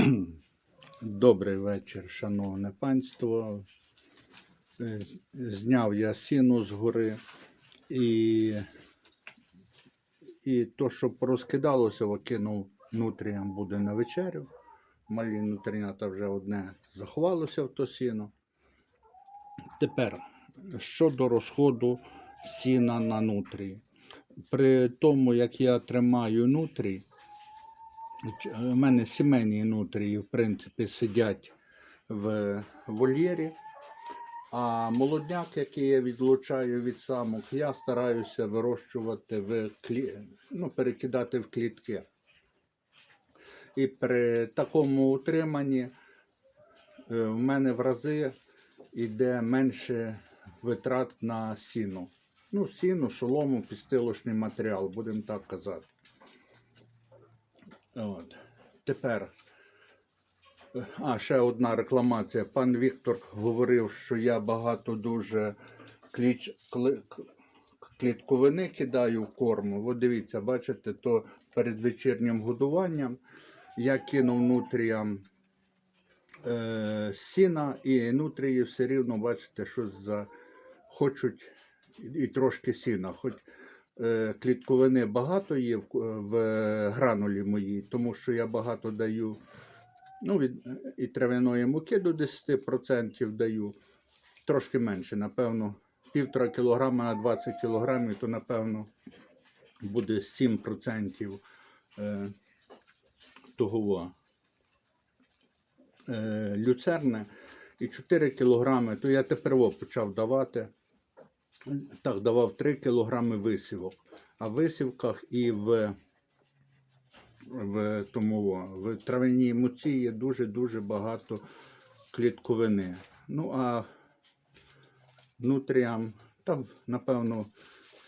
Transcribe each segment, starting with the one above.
Добрий вечір, шановне панство. Зняв я сіну з гори і, і то, що порозкидалося, викинув нутріям буде на вечерю. Малі нутрінята вже одне заховалося в то сіно. Тепер щодо розходу сіна на нутрії. При тому, як я тримаю нутрій, У мене сімейні нутрії, в принципі, сидять в вольєрі. А молодняк, який я відлучаю від самок, я стараюся вирощувати в клі... ну, перекидати в клітки. І при такому утриманні е, в мене в рази йде менше витрат на сіно. Ну, сіно, солому, підстилочний матеріал, будемо так казати. От. Тепер. е, А, ще одна рекламація. Пан Віктор говорив, що я багато дуже кліч... кли- клітковини кидаю в корму. От дивіться, бачите, то перед вечірнім годуванням я кинув нутріям е, сіна, і нутрії все рівно, бачите, що за хочуть і трошки сіна. Хоч клітковини багато є в, в гранулі моїй, тому що я багато даю ну, від, і трав'яної муки до 10% даю, трошки менше, напевно, півтора кілограма на 20 кілограмів, то напевно буде 7% е, того е, люцерне і 4 кілограми, то я тепер почав давати. Так, давав 3 кілограми висівок. А в висівках і в, в, тому, в травяній муці є дуже-дуже багато клітковини. Ну, а нутріям, та, напевно,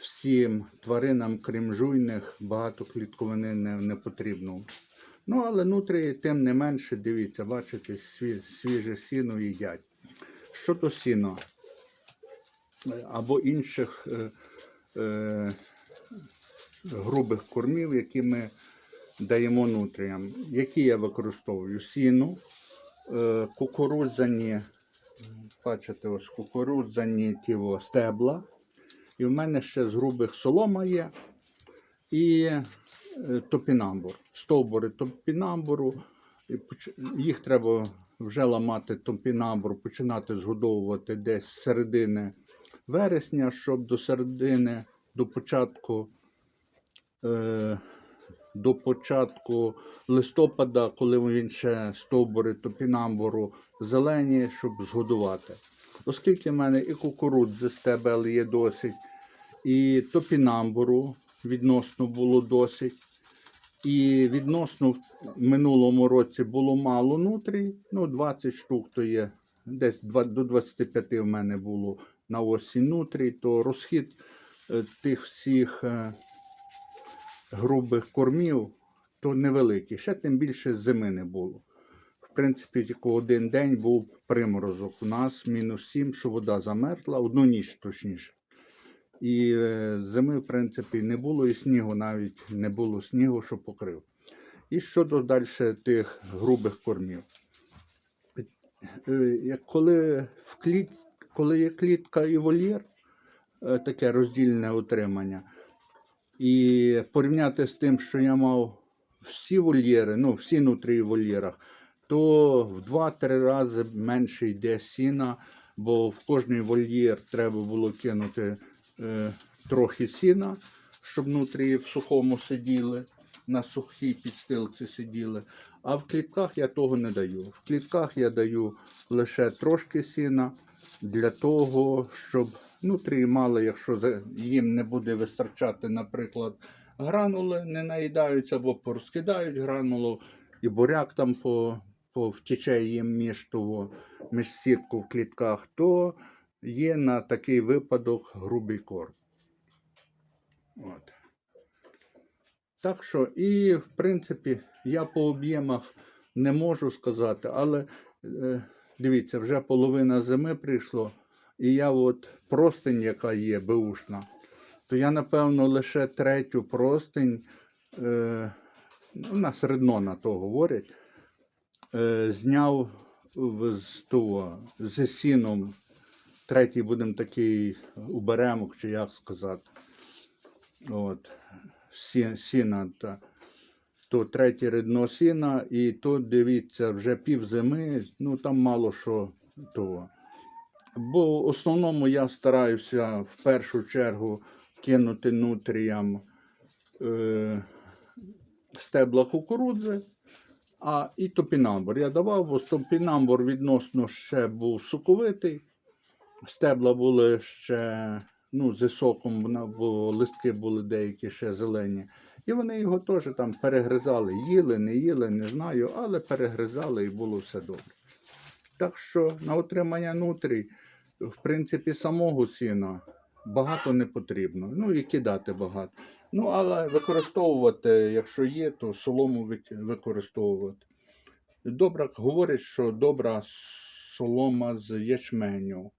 всім тваринам, крім жуйних, багато клітковини не, не потрібно. Ну, але нутрії, тим не менше, дивіться, бачите, свіже сіно їдять. Щодо сіна або інших е, е, грубих кормів, які ми даємо нутріям. Які я використовую? Сіно, е, кукурудзяні, бачите, ось кукурудзяні тіво, стебла. І в мене ще з грубих солома є. І е, топінамбур. Стовбури топінамбуру. Їх треба вже ламати топінамбур, починати згодовувати десь з середини вересня, щоб до середини, до початку, е, до початку листопада, коли він ще стовбури топінамбуру зелені, щоб згодувати. Оскільки в мене і кукурудзи стебел є досить, і топінамбуру відносно було досить. І відносно в минулому році було мало нутрій, ну 20 штук то є, десь два- до 25 в мене було на осінь нутрій, то розхід е, тих всіх е, грубих кормів то невеликий. Ще тим більше зими не було. В принципі, тільки один день був приморозок. У нас мінус 7, що вода замерзла, одну ніч точніше. І е, зими, в принципі, не було, і снігу навіть не було снігу, що покрив. І щодо далі тих грубих кормів. Е, Коли, в кліт, коли є клітка і вольєр, е, таке роздільне утримання, і порівняти з тим, що я мав всі вольєри, ну, всі нутрії в вольєрах, то в 2-3 рази менше йде сіна, бо в кожний вольєр треба було кинути е, трохи сіна, щоб нутрії в сухому сиділи, на сухій підстилці сиділи. А в клітках я того не даю. В клітках я даю лише трошки сіна для того, щоб нутрії мали, якщо їм не буде вистачати, наприклад, гранули, не наїдаються або порозкидають гранулу, і буряк там по, по втіче їм між, того, між сітку в клітках, то є на такий випадок грубий корм. От. Так що, і в принципі, я по об'ємах не можу сказати, але е, дивіться, вже половина зими прийшло, і я от простень, яка є беушна, то я, напевно, лише третю простень, е, ну, на середно на то говорять, е, зняв в- з того, з сіном. Третій будемо такий уберемок, чи як сказати. От, сіна. То третє рідно сіна, і тут дивіться, вже пів зими, ну там мало що того. Бо в основному я стараюся в першу чергу кинути нутріям е, стебла кукурудзи, а і топінамбур. Я давав, бо топінамбур відносно ще був соковитий. Стебла були ще ну, з соком, бо листки були деякі ще зелені. І вони його теж там перегризали. Їли, не їли, не знаю, але перегризали і було все добре. Так що на отримання нутрій, в принципі, самого сіна багато не потрібно. Ну і кидати багато. Ну, але використовувати, якщо є, то солому використовувати. Добре, говорять, що добра солома з ячменю.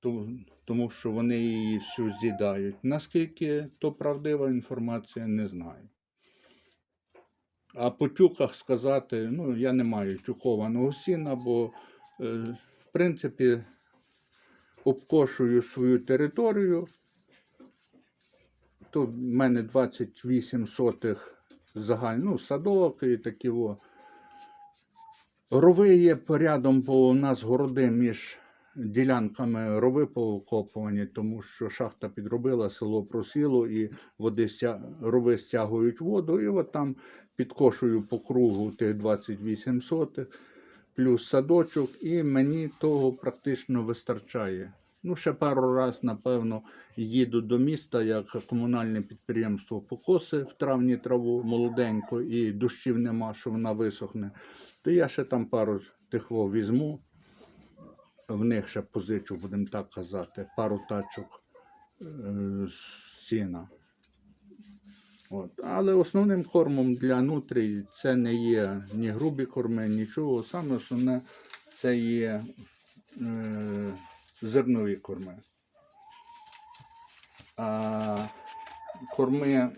Ту- Тому що вони її всю з'їдають. Наскільки то правдива інформація, не знаю. А по тюках сказати, ну, я не маю тюкованого сіна, бо, е, в принципі, обкошую свою територію. Тут в мене 28 сотих загально, ну, садок і такі. Рови є порядом, бо у нас городи між ділянками рови поокопувані, тому що шахта підробила, село просіло, і води рови стягують воду, і от там підкошую по кругу тих 28 сотих, плюс садочок, і мені того практично вистачає. Ну, ще пару раз, напевно, їду до міста, як комунальне підприємство покоси в травні траву молоденько, і дощів нема, що вона висохне. То я ще там пару тих візьму. В них ще позичу, будемо так казати, пару тачок е, сіна. От. Але основним кормом для нутрій це не є ні грубі корми, нічого. Саме основне це є е, зернові корми. А корми,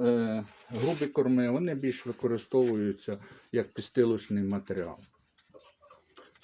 е, грубі корми, вони більш використовуються як підстилочний матеріал.